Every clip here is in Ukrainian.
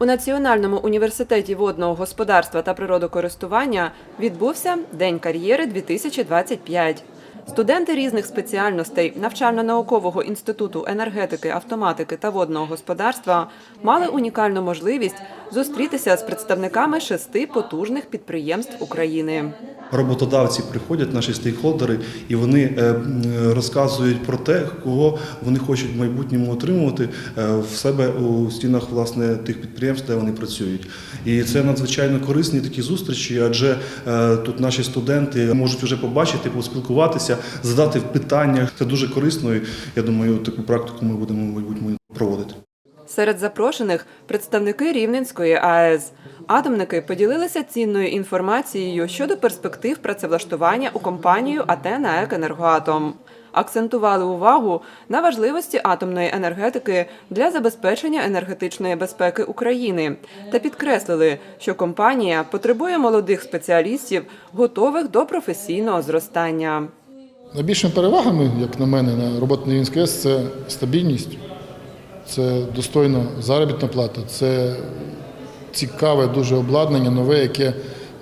У Національному університеті водного господарства та природокористування відбувся День кар'єри 2025. Студенти різних спеціальностей навчально-наукового інституту енергетики, автоматики та водного господарства мали унікальну можливість зустрітися з представниками шести потужних підприємств України. Роботодавці приходять, наші стейкхолдери, і вони е, розказують про те, кого вони хочуть в майбутньому отримувати е, в себе у стінах власне тих підприємств, де вони працюють. І це надзвичайно корисні такі зустрічі, адже е, тут наші студенти можуть вже побачити, поспілкуватися, задати питання. Це дуже корисно. і Я думаю, таку практику ми будемо в майбутньому. Серед запрошених представники Рівненської АЕС. Атомники поділилися цінною інформацією щодо перспектив працевлаштування у компанію АТ «НАЕК Енергоатом». Акцентували увагу на важливості атомної енергетики для забезпечення енергетичної безпеки України та підкреслили, що компанія потребує молодих спеціалістів, готових до професійного зростання. Найбільшими перевагами, як на мене, на роботі на АЕС – це стабільність, це достойна заробітна плата, це цікаве дуже обладнання, нове, яке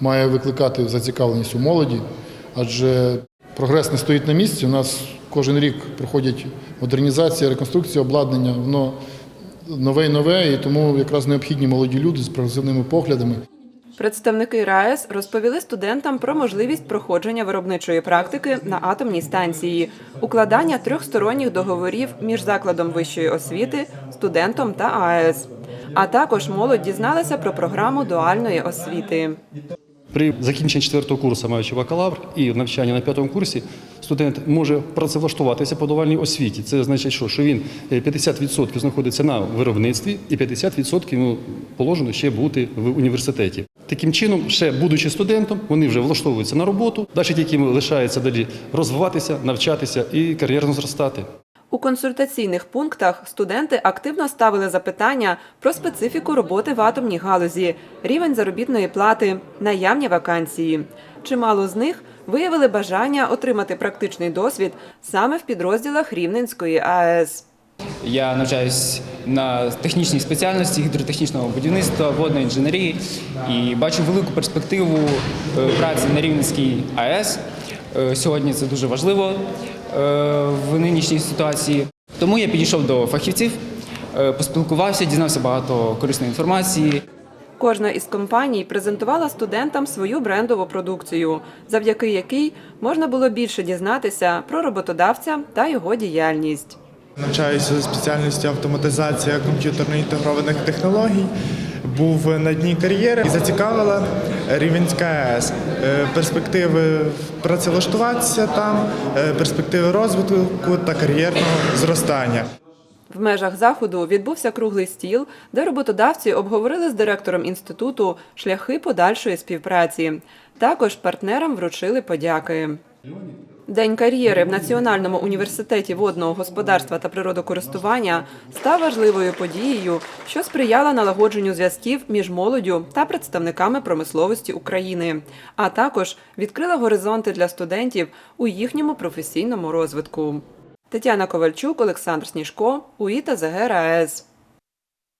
має викликати зацікавленість у молоді. Адже прогрес не стоїть на місці. У нас кожен рік проходять модернізація, реконструкція обладнання, воно нове і нове, і тому якраз необхідні молоді люди з прогресивними поглядами. Представники РаЕС розповіли студентам про можливість проходження виробничої практики на атомній станції, укладання трьохсторонніх договорів між закладом вищої освіти, студентом та АЕС. А також молодь дізналася про програму дуальної освіти. При закінченні четвертого курсу, маючи бакалавр і навчання на п'ятому курсі, студент може працевлаштуватися по дуальній освіті. Це означає, що, що він е, 50% знаходиться на виробництві і 50% йому положено ще бути в університеті. Таким чином, ще будучи студентом, вони вже влаштовуються на роботу. Далі тільки лишається далі розвиватися, навчатися і кар'єрно зростати. У консультаційних пунктах студенти активно ставили запитання про специфіку роботи в атомній галузі, рівень заробітної плати, наявні вакансії. Чимало з них виявили бажання отримати практичний досвід саме в підрозділах Рівненської АЕС. Я навчаюсь на технічній спеціальності гідротехнічного будівництва, водної інженерії і бачу велику перспективу е, праці на Рівненській АЕС. Е, Сьогодні це дуже важливо е, в нинішній ситуації. Тому я підійшов до фахівців, поспілкувався, дізнався багато корисної інформації. Кожна із компаній презентувала студентам свою брендову продукцію, завдяки якій можна було більше дізнатися про роботодавця та його діяльність. Навчаюся у спеціальності автоматизація комп'ютерно-інтегрованих технологій. Був на дні кар'єри і зацікавила Рівенська АЕС. Е, Перспективи працевлаштуватися там, е, перспективи розвитку та кар'єрного зростання. В межах заходу відбувся круглий стіл, де роботодавці обговорили з директором інституту шляхи подальшої співпраці. Також партнерам вручили подяки. День кар'єри в Національному університеті водного господарства та природокористування став важливою подією, що сприяла налагодженню зв'язків між молоддю та представниками промисловості України, а також відкрила горизонти для студентів у їхньому професійному розвитку. Тетяна Ковальчук, Олександр Сніжко, УІТА ЗГРАЕС.